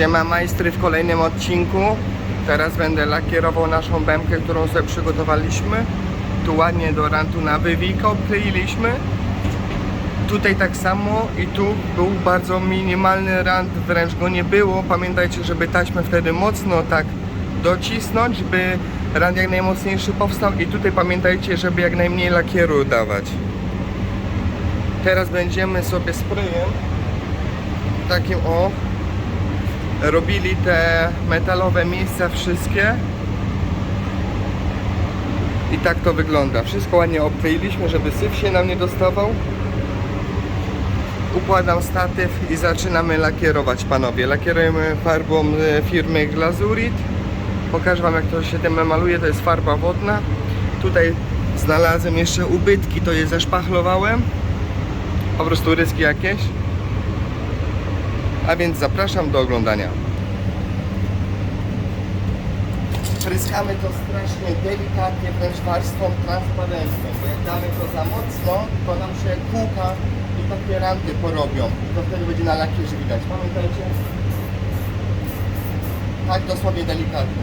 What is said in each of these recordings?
Siema majstry w kolejnym odcinku. Teraz będę lakierował naszą bębkę, którą sobie przygotowaliśmy. Tu ładnie do rantu na wywijkę obkleiliśmy. Tutaj tak samo i tu był bardzo minimalny rant, wręcz go nie było. Pamiętajcie, żeby taśmę wtedy mocno tak docisnąć, by rant jak najmocniejszy powstał i tutaj pamiętajcie, żeby jak najmniej lakieru dawać. Teraz będziemy sobie sprayem takim o robili te metalowe miejsca wszystkie. I tak to wygląda. Wszystko ładnie obkleiliśmy, żeby syf się nam nie dostawał. Układam statyw i zaczynamy lakierować panowie. Lakierujemy farbą e, firmy Glazurit. Pokażę wam jak to się tym maluje. To jest farba wodna. Tutaj znalazłem jeszcze ubytki. To je zeszpachlowałem po prostu ryski jakieś a więc zapraszam do oglądania. Pryskamy to strasznie delikatnie, wręcz warstwą transparentną, bo jak damy to za mocno, to nam się kółka i takie porobią. I to wtedy będzie na lakierze widać. Pamiętajcie? Tak dosłownie delikatnie.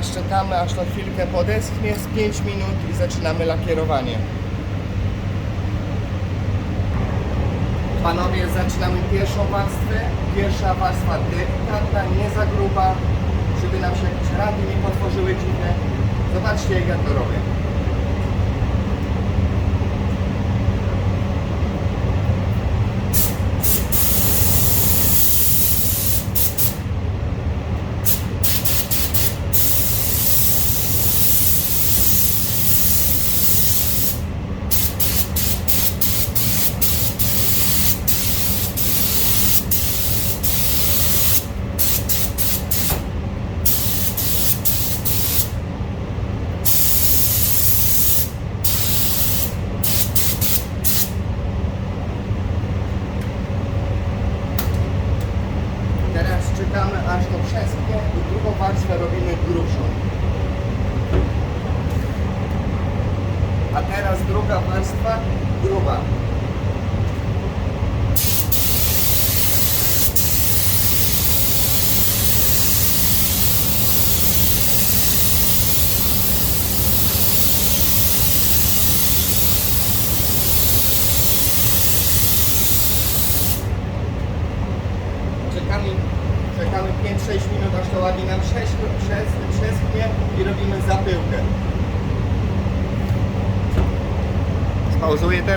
Teraz czekamy aż to chwilkę podeschnie z 5 minut i zaczynamy lakierowanie. Panowie, zaczynamy pierwszą warstwę. Pierwsza warstwa delikatna, nie za gruba, żeby nam się jakieś rady nie potworzyły dziwne. Zobaczcie jak ja to robię. Czekamy aż to przeschnie i drugą warstwę robimy grubszą. A teraz druga warstwa gruba. Czekamy, czekamy 5-6 minut, aż to ładnie nam przeschnie, przez, przeschnie i robimy zapyłkę. Spauzuję te.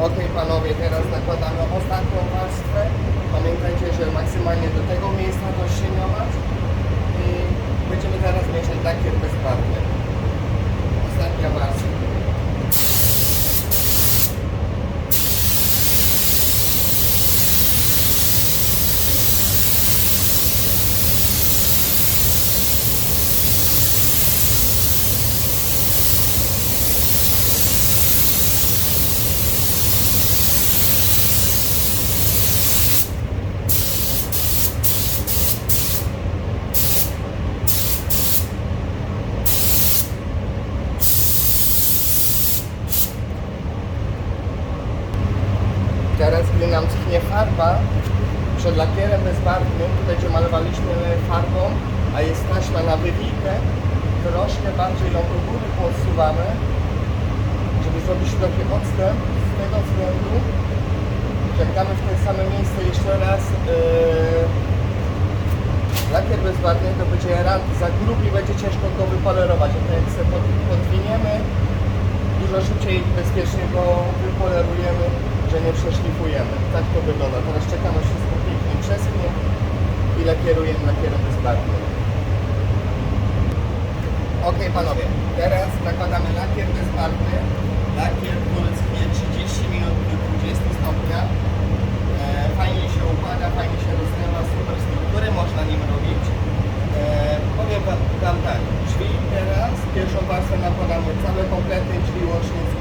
Ok panowie, teraz nakładamy ostatnią warstwę. Pamiętajcie, że maksymalnie do tego miejsca dościeniować i będziemy teraz mieszać lakier bezbarwny. Ostatnia warstwa. Teraz, gdy nam schnie farba, przed lakierem bezbarwnym, tutaj gdzie malowaliśmy farbą, a jest taśma na wywijkę, troszkę bardziej ją do góry podsuwamy, żeby zrobić taki odstęp z tego względu, że damy w te same miejsce jeszcze raz yy, lakier bezbarwny, to będzie rand za gruby i będzie ciężko go wypolerować. A to jak sobie pod- podwiniemy, dużo szybciej i bezpiecznie go wypolerujemy, że nie przeszlifujemy. Tak to wygląda. Teraz czekamy, wszystko pięknie przeschnie i lakierujemy lakierem bezbarwnym. Ok panowie, teraz nakładamy lakier bezbarwny. Lakier, schnie 30 minut do 20 stopnia. E, fajnie się układa, fajnie się rozlewa, super struktury można nim robić. E, powiem wam, wam tak, drzwi teraz, pierwszą warstwę nakładamy całe komplety drzwi łącznie z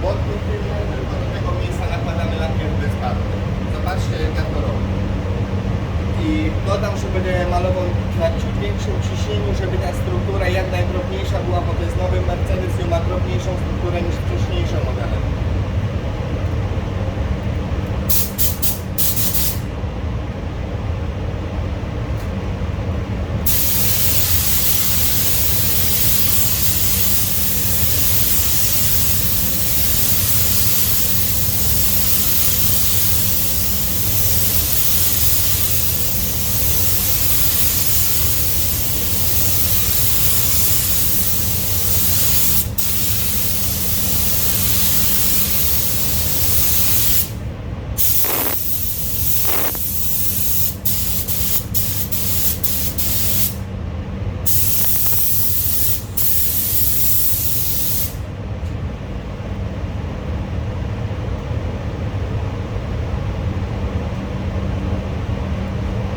błotny tylny, tylko do tego miejsca nakładamy lakier bezbarwny. Zobaczcie jak ja to robię. I dodam, że będę malował na ciut większym ciśnieniu, żeby ta struktura jak najdrobniejsza była, bo to jest nowy Mercedes i ma drobniejszą strukturę niż wcześniejsze modele.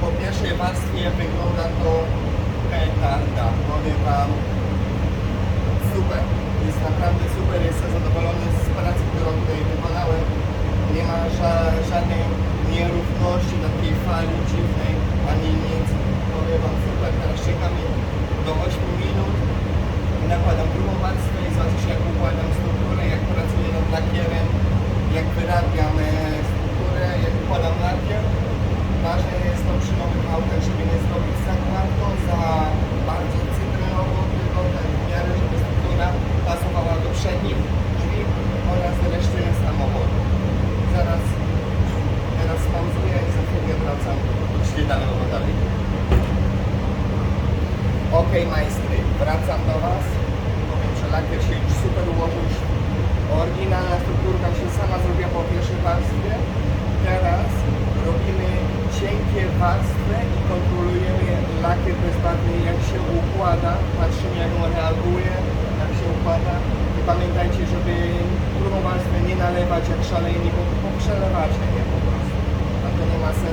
Po pierwszej warstwie wygląda to petarda. Powiem Wam, super. Jest naprawdę super. Jestem zadowolony z pracy, którą tutaj wykonałem. Nie ma ża- żadnej nierówności, takiej fali dziwnej, ani nic. Powiem Wam super. Teraz czekam do 8 minut. Nakładam drugą warstwę i zobaczycie jak układam strukturę, jak pracuję nad lakierem, jak wyrabiam e, strukturę, jak układam lakier. Ważne jest to przy nowych autach, żeby nie zrobić za gładko, za bardzo cytrynowo, tylko tak w miarę, żeby struktura pasowała do przednich drzwi oraz reszty samochodu. Zaraz, teraz pauzuję i za chwilę wracam świetlnego dalej. Ok, majstry, wracam do Was. Powiem, że lakier się już super ułożył. Oryginalna strukturka się sama zrobiła po pierwszej warstwie. Teraz robimy cienkie warstwy i kontrolujemy lakier bezbarwny, jak się układa. Patrzymy, jak on reaguje, jak się układa. I pamiętajcie, żeby drugą warstwę nie nalewać jak szaleni, bo, bo przelewacie, po prostu. A to nie ma sensu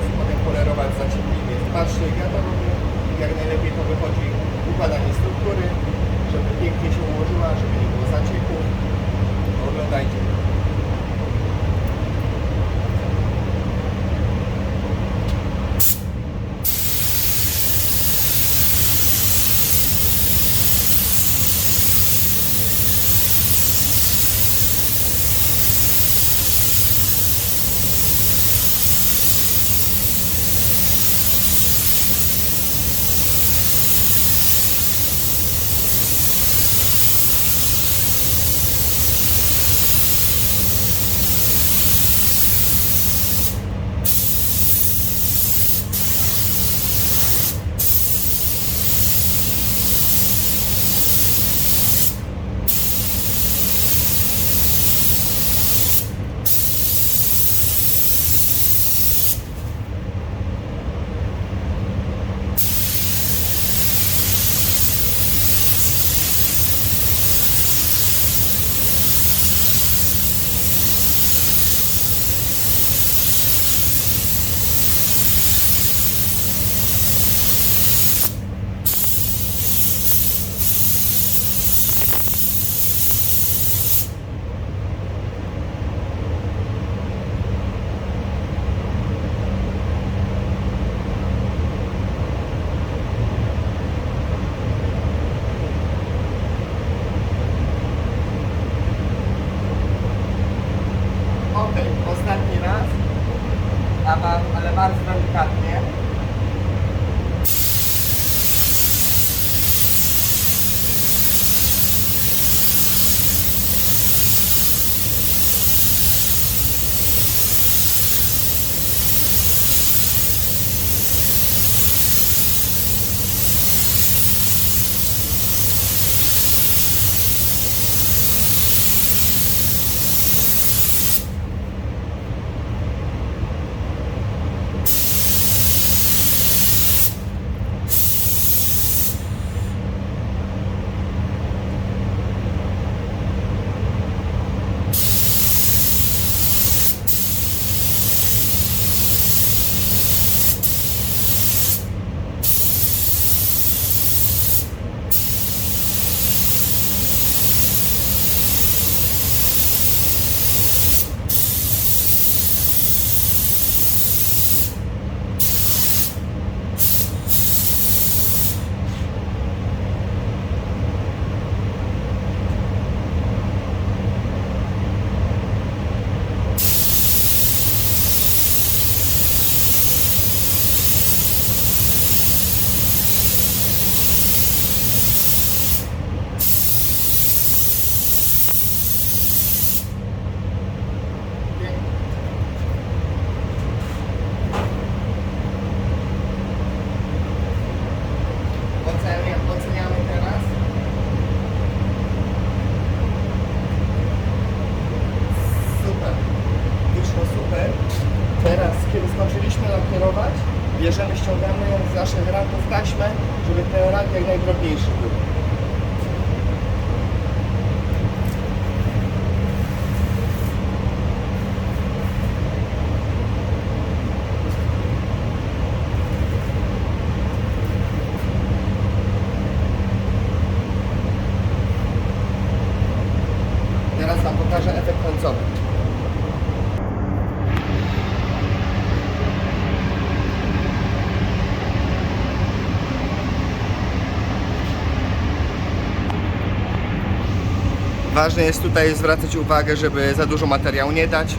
Ważne jest tutaj zwracać uwagę, żeby za dużo materiału nie dać.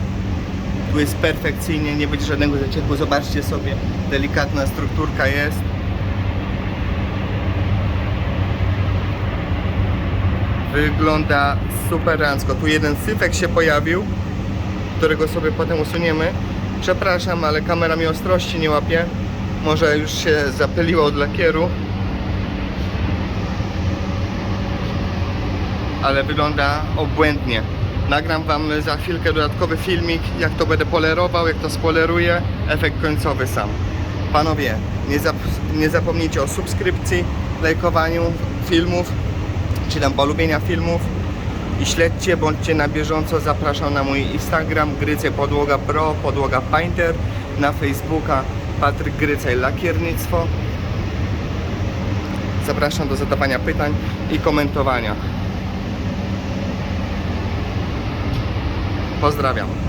Tu jest perfekcyjnie, nie będzie żadnego zacieku. Zobaczcie sobie, delikatna strukturka jest. Wygląda super rancko. Tu jeden syfek się pojawił, którego sobie potem usuniemy. Przepraszam, ale kamera mi ostrości nie łapie. Może już się zapyliła od lakieru. Ale wygląda obłędnie. Nagram Wam za chwilkę dodatkowy filmik, jak to będę polerował, jak to spoleruję, efekt końcowy sam. Panowie, nie, zap nie zapomnijcie o subskrypcji, lajkowaniu filmów, czy tam polubienia filmów i śledźcie, bądźcie na bieżąco. Zapraszam na mój Instagram Grycej Podłoga Pro, Podłoga Painter, na Facebooka Patryk Grycej Lakiernictwo. Zapraszam do zadawania pytań i komentowania. Pozdrawiam.